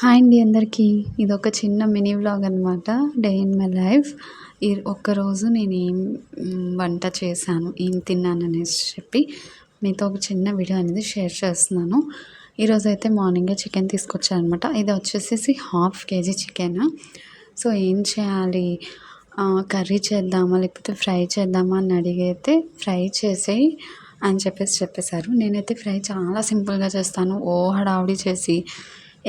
Hi అండి అందరికీ. ఇది ఒక చిన్న మినీ వ్లాగ్ అనమాట డే ఇన్ మై లైఫ్ ఈ ఒక్కరోజు నేను ఏం వంట చేశాను ఏం తిన్నాను అనేసి చెప్పి మీతో ఒక చిన్న వీడియో అనేది షేర్ చేస్తున్నాను. ఈరోజు అయితే మార్నింగే చికెన్ తీసుకొచ్చాను అనమాట ఇది వచ్చేసేసి హాఫ్ కేజీ చికెన్. సో ఏం చేయాలి? కర్రీ చేద్దామా? లేకపోతే ఫ్రై చేద్దామా అని అడిగైతే ఫ్రై చేసేయి అని చెప్పేసి చెప్పేశారు. నేనైతే ఫ్రై చాలా సింపుల్గా చేస్తాను. ఓ హడావుడి చేసి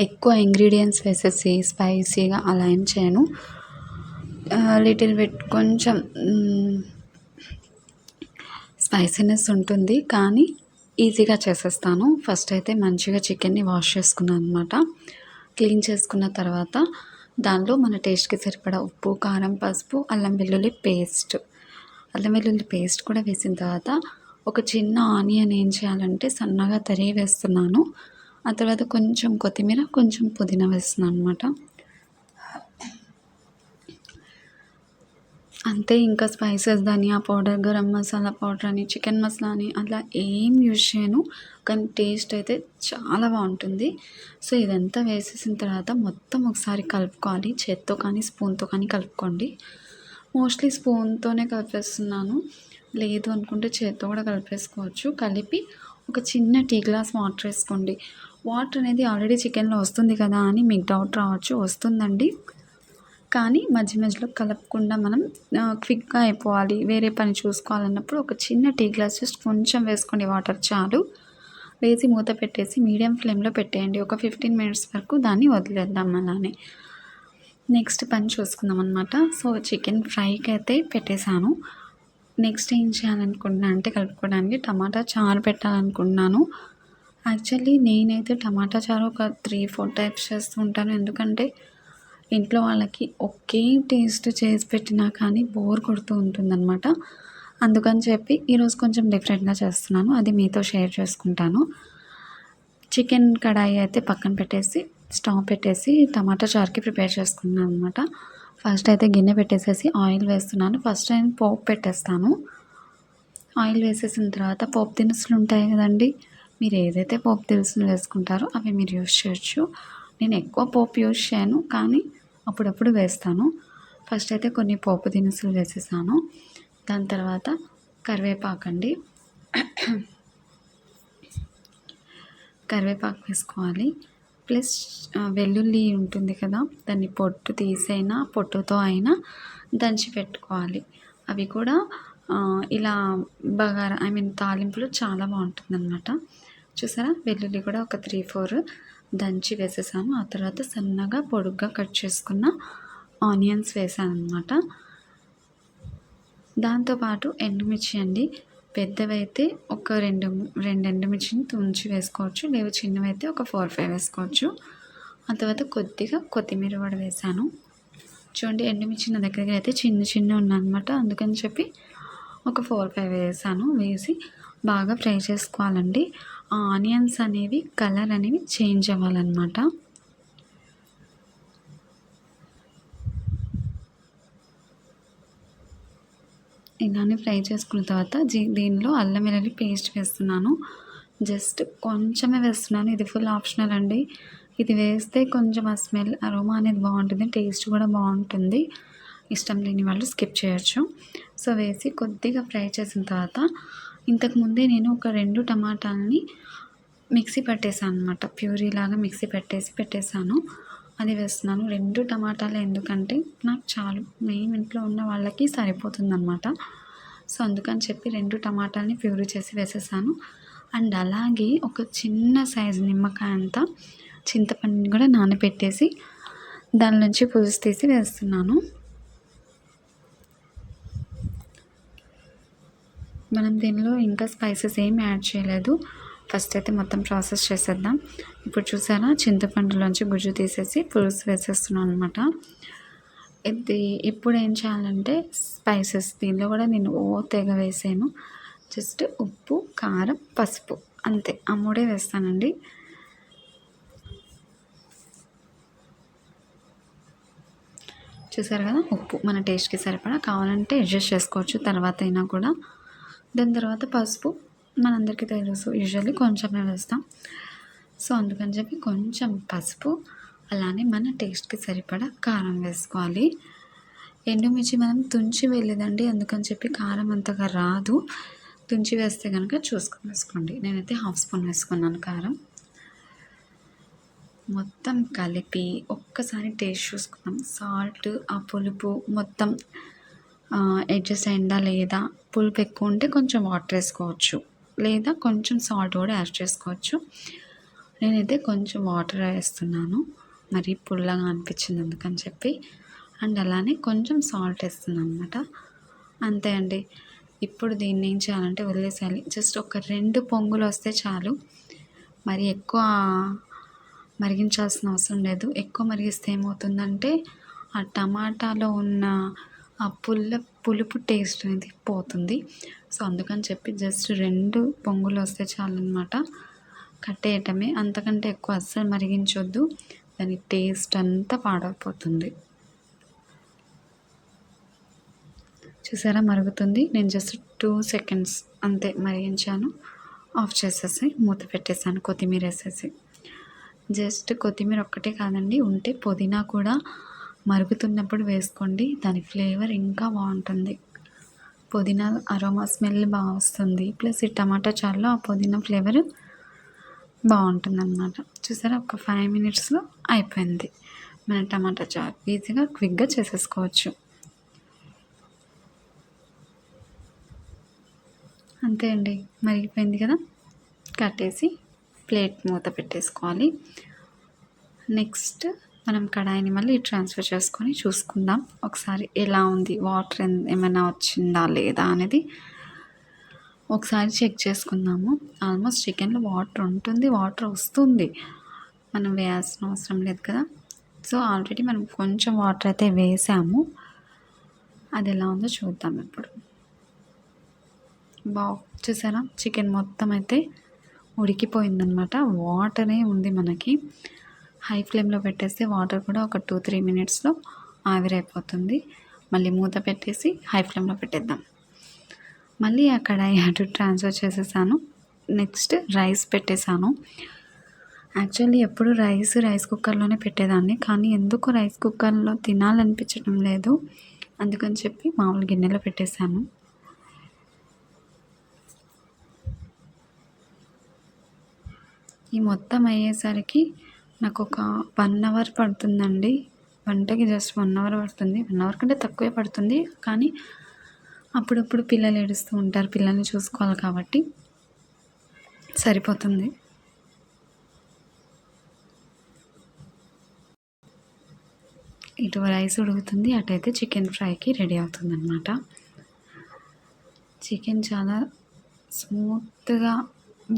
ఎక్కువ ఇంగ్రీడియంట్స్ వేసేసి స్పైసీగా అలా ఏం చేయను లిటిల్ బిట్ కొంచెం స్పైసీనెస్ ఉంటుంది కానీ ఈజీగా చేసేస్తాను. ఫస్ట్ అయితే మంచిగా చికెన్ని వాష్ చేసుకున్నాను అనమాట క్లీన్ చేసుకున్న తర్వాత దానిలో మన టేస్ట్కి సరిపడా ఉప్పు కారం పసుపు అల్లం వెల్లుల్లి పేస్ట్. అల్లం వెల్లుల్లి పేస్ట్ కూడా వేసిన తర్వాత ఒక చిన్న ఆనియన్ ఏం చేయాలంటే సన్నగా తరిగి వేస్తున్నాను. ఆ తర్వాత కొంచెం కొత్తిమీర కొంచెం పుదీనా వేస్తున్నాను అనమాట అంతే ఇంకా స్పైసెస్ ధనియా పౌడర్ గరం మసాలా పౌడర్ అని చికెన్ మసాలా అని అలా ఏం యూజ్ చేయను. కానీ టేస్ట్ అయితే చాలా బాగుంటుంది. సో ఇదంతా వేసేసిన తర్వాత మొత్తం ఒకసారి కలుపుకోవాలి. చేత్తో కానీ స్పూన్తో కానీ కలుపుకోండి. మోస్ట్లీ స్పూన్తోనే కలిపేస్తున్నాను. లేదు అనుకుంటే చేత్తో కూడా కలిపేసుకోవచ్చు. కలిపి ఒక చిన్న టీ గ్లాస్ వాటర్ వేసుకోండి. వాటర్ అనేది ఆల్రెడీ చికెన్లో వస్తుంది కదా అని మీకు డౌట్ రావచ్చు వస్తుందండి. కానీ మధ్య మధ్యలో కలపకుండా మనం క్విక్గా అయిపోవాలి వేరే పని చూసుకోవాలన్నప్పుడు ఒక చిన్న టీ గ్లాస్ జస్ట్ కొంచెం వేసుకోండి వాటర్ చాలు. వేసి మూత పెట్టేసి మీడియం ఫ్లేమ్లో పెట్టేయండి. ఒక ఫిఫ్టీన్ మినిట్స్ వరకు దాన్ని వదిలేద్దాం అలానే. నెక్స్ట్ పని చూసుకుందాం అనమాట సో చికెన్ ఫ్రైకి అయితే పెట్టేశాను. నెక్స్ట్ ఏం చేయాలనుకుంటున్నా అంటే కలుపుకోవడానికి టమాటా చారు పెట్టాలనుకుంటున్నాను. యాక్చువల్లీ నేనైతే టమాటా చారు ఒక త్రీ ఫోర్ టైప్స్ చేస్తూ ఉంటాను. ఎందుకంటే ఇంట్లో వాళ్ళకి ఒకే టేస్ట్ చేసి పెట్టినా కానీ బోర్ కొడుతూ ఉంటుందన్నమాట. అందుకని చెప్పి ఈరోజు కొంచెం డిఫరెంట్గా చేస్తున్నాను. అది మీతో షేర్ చేసుకుంటాను. చికెన్ కడాయి అయితే పక్కన పెట్టేసి స్టవ్ పెట్టేసి టమాటా చారుకి ప్రిపేర్ చేసుకున్నాను అనమాట ఫస్ట్ అయితే గిన్నె పెట్టేసేసి ఆయిల్ వేస్తున్నాను. ఫస్ట్ నేను పోపు పెట్టేస్తాను. ఆయిల్ వేసేసిన తర్వాత పోపు దినుసులు ఉంటాయి కదండి మీరు ఏదైతే పోపు దినుసులు వేసుకుంటారో అవి మీరు యూజ్ చేయొచ్చు. నేను ఎక్కువ పోపు యూజ్ చేయను కానీ అప్పుడప్పుడు వేస్తాను. ఫస్ట్ అయితే కొన్ని పోపు దినుసులు వేసేసాను. దాని తర్వాత కరివేపాకండి కరివేపాకు వేసుకోవాలి. ప్లస్ వెల్లుల్లి ఉంటుంది కదా దాన్ని పొట్టు తీసైనా పొట్టుతో అయినా దంచి పెట్టుకోవాలి. అవి కూడా ఇలా బగారా ఐ మీన్ తాలింపులు చాలా బాగుంటుంది అన్నమాట చూసారా? వెల్లుల్లి కూడా ఒక త్రీ ఫోర్ దంచి వేసేసాను ఆ తర్వాత సన్నగా పొడుగ్గా కట్ చేసుకున్న ఆనియన్స్ వేసాను అనమాట దాంతోపాటు ఎండుమిర్చి అండి. పెద్దవైతే ఒక రెండు రెండు ఎండుమిర్చిని తుంచి వేసుకోవచ్చు. లేవు చిన్నవైతే ఒక ఫోర్ ఫైవ్ వేసుకోవచ్చు. ఆ తర్వాత కొద్దిగా కొత్తిమీర కూడా వేసాను. చూడండి ఎండుమిర్చి నా దగ్గర అయితే చిన్న చిన్న ఉన్నాయన్నమాట. అందుకని చెప్పి ఒక ఫోర్ ఫైవ్ వేసాను. వేసి బాగా ఫ్రై చేసుకోవాలండి. ఆ ఆనియన్స్ అనేవి కలర్ అనేవి చేంజ్ అవ్వాలన్నమాట. ఇలానే ఫ్రై చేసుకున్న తర్వాత జీ దీనిలో అల్లం వెల్లుల్లి పేస్ట్ వేస్తున్నాను. జస్ట్ కొంచెమే వేస్తున్నాను. ఇది ఫుల్ ఆప్షనల్ అండి. ఇది వేస్తే కొంచెం ఆ స్మెల్ అరోమా అనేది బాగుంటుంది. టేస్ట్ కూడా బాగుంటుంది. ఇష్టం లేని వాళ్ళు స్కిప్ చేయొచ్చు. సో వేసి కొద్దిగా ఫ్రై చేసిన తర్వాత ఇంతకుముందే నేను ఒక రెండు టమాటాలని మిక్సీ పట్టేసాను అనమాట ప్యూరీ లాగా మిక్సీ పెట్టేసి పెట్టేశాను అది వేస్తున్నాను. రెండు టమాటాలు ఎందుకంటే నాకు చాలు. మేము ఇంట్లో ఉన్న వాళ్ళకి సరిపోతుంది అనమాట సో అందుకని చెప్పి రెండు టమాటాలని ప్యూరీ చేసి వేసేసాను. అండ్ అలాగే ఒక చిన్న సైజు నిమ్మకాయ అంతా చింతపండుని కూడా నానబెట్టేసి దాని నుంచి పులుసు తీసి వేస్తున్నాను. మనం దీనిలో ఇంకా స్పైసెస్ ఏం యాడ్ చేయలేదు. ఫస్ట్ అయితే మొత్తం ప్రాసెస్ చేసేద్దాం. ఇప్పుడు చూసారా? చింతపండులోంచి గుజ్జు తీసేసి పులుసు వేసేస్తున్నాను అనమాట ఇది ఇప్పుడు ఏం చేయాలంటే స్పైసెస్ దీనిలో కూడా నేను ఓ తెగ వేసాను. జస్ట్ ఉప్పు కారం పసుపు. అంతే. ఆ మూడే వేస్తానండి. చూసారు కదా? ఉప్పు మన టేస్ట్కి సరిపడా. కావాలంటే అడ్జస్ట్ చేసుకోవచ్చు. తర్వాత అయినా కూడా దాని తర్వాత పసుపు మనందరికీ తెలుసు. యూజువల్లీ కొంచెమే వేస్తాం. సో అందుకని చెప్పి కొంచెం పసుపు అలానే మన టేస్ట్కి సరిపడా కారం వేసుకోవాలి. ఎండుమిర్చి మనం తుంచి వెళ్ళేదండి అందుకని చెప్పి కారం అంతగా రాదు. తుంచి వేస్తే కనుక చూసుకొని వేసుకోండి. నేనైతే హాఫ్ స్పూన్ వేసుకున్నాను కారం. మొత్తం కలిపి ఒక్కసారి టేస్ట్ చూసుకున్నాం సాల్ట్ ఆ పులుపు మొత్తం ఎడ్జెస్ అయిందా లేదా? పులుపు ఎక్కువ ఉంటే కొంచెం వాటర్ వేసుకోవచ్చు. లేదా కొంచెం సాల్ట్ కూడా యాడ్ చేసుకోవచ్చు. నేనైతే కొంచెం వాటర్ వేస్తున్నాను. మరి పుల్లగా అనిపించింది అందుకని చెప్పి. అండ్ అలానే కొంచెం సాల్ట్ వేస్తున్నాను అనమాట అంతే అండి. ఇప్పుడు దీన్ని ఏం చేయాలంటే వదిలేసేయాలి. జస్ట్ ఒక రెండు పొంగులు వస్తే చాలు. మరి ఎక్కువ మరిగించాల్సిన అవసరం లేదు. ఎక్కువ మరిగిస్తే ఏమవుతుందంటే ఆ టమాటాలో ఉన్న ఆ పుల్ల పులుపు టేస్ట్ అనేది పోతుంది. సో అందుకని చెప్పి జస్ట్ రెండు పొంగులు వస్తే చాలన్నమాట. కట్టేయటమే. అంతకంటే ఎక్కువ అస్సలు మరిగించొద్దు. దాని టేస్ట్ అంతా పాడైపోతుంది. చూసారా? మరుగుతుంది. నేను జస్ట్ టూ సెకండ్స్ అంతే మరిగించాను. ఆఫ్ చేసేసి మూత పెట్టేసాను కొత్తిమీర వేసేసి జస్ట్ కొత్తిమీర ఒక్కటే కాదండి. ఉంటే పుదీనా కూడా మరుగుతున్నప్పుడు వేసుకోండి. దాని ఫ్లేవర్ ఇంకా బాగుంటుంది. పుదీనా అరోమా స్మెల్ బాగా వస్తుంది. ప్లస్ ఈ టమాటా చారులో ఆ పుదీనా ఫ్లేవర్ బాగుంటుంది అన్నమాట చూసారా? ఒక ఫైవ్ మినిట్స్లో అయిపోయింది. మన టమాటా చారు. ఈజీగా క్విక్గా చేసేసుకోవచ్చు. అంతే అండి. మరిగిపోయింది కదా? కట్టేసి ప్లేట్ మూత పెట్టేసుకోవాలి. నెక్స్ట్ మనం కడాయిని మళ్ళీ ట్రాన్స్ఫర్ చేసుకొని చూసుకుందాం. ఒకసారి ఎలా ఉంది? వాటర్ ఏమైనా వచ్చిందా లేదా అనేది ఒకసారి చెక్ చేసుకుందాము. ఆల్మోస్ట్ చికెన్లో వాటర్ ఉంటుంది. వాటర్ వస్తుంది. మనం వేయాల్సిన అవసరం లేదు కదా. సో ఆల్రెడీ మనం కొంచెం వాటర్ అయితే వేసాము. అది ఎలా ఉందో చూద్దాం ఇప్పుడు. బా చూసారా? చికెన్ మొత్తం అయితే ఉడికిపోయిందనమాట వాటరే ఉంది మనకి. హై ఫ్లేమ్లో పెట్టేస్తే వాటర్ కూడా ఒక టూ త్రీ మినిట్స్లో ఆవిరైపోతుంది. మళ్ళీ మూత పెట్టేసి హై ఫ్లేమ్లో పెట్టేద్దాం. మళ్ళీ అక్కడ అటు ట్రాన్స్ఫర్ చేసేసాను. నెక్స్ట్ రైస్ పెట్టేశాను యాక్చువల్లీ ఎప్పుడు రైస్ రైస్ కుక్కర్లోనే పెట్టేదాన్ని. కానీ ఎందుకు రైస్ కుక్కర్లో తినాలనిపించడం లేదు. అందుకని చెప్పి మామూలు గిన్నెలో పెట్టేశాను ఈ మొత్తం అయ్యేసరికి నాకు ఒక వన్ అవర్ పడుతుందండి. వంటకి జస్ట్ వన్ అవర్ పడుతుంది. వన్ అవర్ కంటే తక్కువే పడుతుంది. కానీ అప్పుడప్పుడు పిల్లలు ఏడుస్తూ ఉంటారు. పిల్లల్ని చూసుకోవాలి కాబట్టి సరిపోతుంది. ఇటు రైస్ ఉడుకుతుంది. అటైతే చికెన్ ఫ్రైకి రెడీ అవుతుంది అనమాట చికెన్ చాలా స్మూత్గా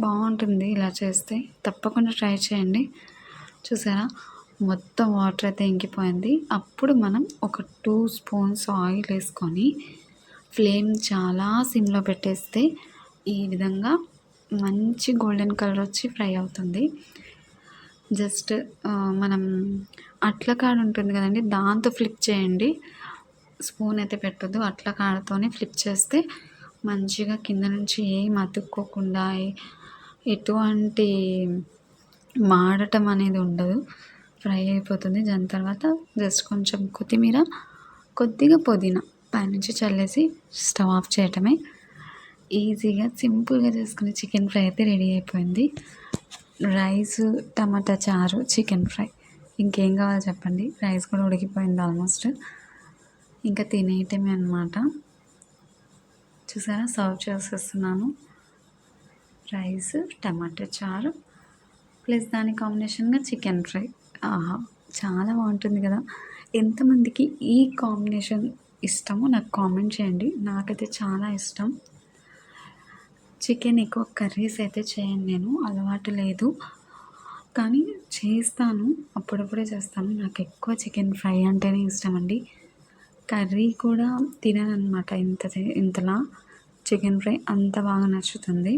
బాగుంటుంది. ఇలా చేస్తే తప్పకుండా ట్రై చేయండి. చూసారా? మొత్తం వాటర్ అయితే ఇంకిపోయింది. అప్పుడు మనం ఒక టూ స్పూన్స్ ఆయిల్ వేసుకొని ఫ్లేమ్ చాలా సిమ్లో పెట్టేస్తే ఈ విధంగా మంచి గోల్డెన్ కలర్ వచ్చి ఫ్రై అవుతుంది. జస్ట్ మనం అట్ల కాడ ఉంటుంది కదండి దాంతో ఫ్లిప్ చేయండి. స్పూన్ అయితే పెట్టద్దు అట్ల కాడతోనే ఫ్లిప్ చేస్తే మంచిగా కింద నుంచి ఏం అతుక్కోకుండా ఎటువంటి మాడటం అనేది ఉండదు. ఫ్రై అయిపోతుంది. దాని తర్వాత జస్ట్ కొంచెం కొత్తిమీర కొద్దిగా పుదీనా పైనుంచి చల్లేసి స్టవ్ ఆఫ్ చేయటమే. ఈజీగా సింపుల్గా చేసుకునే చికెన్ ఫ్రై అయితే రెడీ అయిపోయింది. రైస్ టమాటా చారు చికెన్ ఫ్రై. ఇంకేం కావాలో చెప్పండి. రైస్ కూడా ఉడికిపోయింది ఆల్మోస్ట్. ఇంకా తినేయటమే అనమాట చూసారా? సర్వ్ చేసేస్తున్నాను. రైస్ టమాటా చారు ప్లస్ దాని కాంబినేషన్గా చికెన్ ఫ్రై. ఆహా చాలా బాగుంటుంది కదా. ఎంతమందికి ఈ కాంబినేషన్ ఇష్టమో నాకు కామెంట్ చేయండి. నాకైతే చాలా ఇష్టం. చికెన్ ఎక్కువ కర్రీస్ అయితే చేయను నేను అలవాటు లేదు. కానీ చేస్తాను అప్పుడప్పుడే చేస్తాను. నాకు ఎక్కువ చికెన్ ఫ్రై అంటేనే ఇష్టం అండి కర్రీ కూడా తినను అనమాట ఇంత ఇంతలా. చికెన్ ఫ్రై అంత బాగా నచ్చుతుంది.